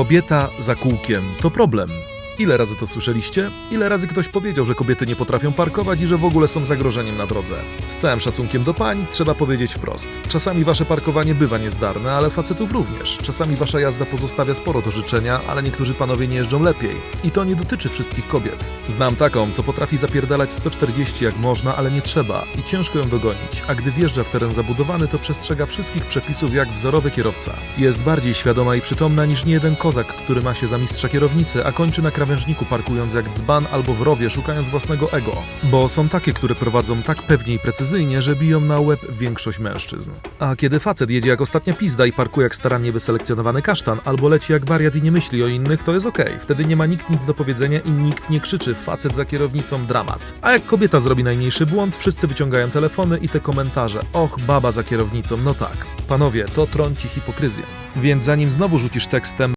Kobieta za kółkiem to problem. Ile razy to słyszeliście? Ile razy ktoś powiedział, że kobiety nie potrafią parkować i że w ogóle są zagrożeniem na drodze? Z całym szacunkiem do pań, trzeba powiedzieć wprost. Czasami wasze parkowanie bywa niezdarne, ale facetów również. Czasami wasza jazda pozostawia sporo do życzenia, ale niektórzy panowie nie jeżdżą lepiej. I to nie dotyczy wszystkich kobiet. Znam taką, co potrafi zapierdalać 140 jak można, ale nie trzeba i ciężko ją dogonić, a gdy wjeżdża w teren zabudowany, to przestrzega wszystkich przepisów jak wzorowy kierowca. Jest bardziej świadoma i przytomna niż niejeden kozak, który ma się za mistrza kierownicy, a kończy na krawężniku parkując jak dzban albo w rowie, szukając własnego ego. Bo są takie, które prowadzą tak pewnie i precyzyjnie, że biją na łeb większość mężczyzn. A kiedy facet jedzie jak ostatnia pizda i parkuje jak starannie wyselekcjonowany kasztan, albo leci jak wariat i nie myśli o innych, to jest okej. Wtedy nie ma nikt nic do powiedzenia i nikt nie krzyczy facet za kierownicą dramat. A jak kobieta zrobi najmniejszy błąd, wszyscy wyciągają telefony i te komentarze. Och, baba za kierownicą, no tak. Panowie, to trąci hipokryzję. Więc zanim znowu rzucisz tekstem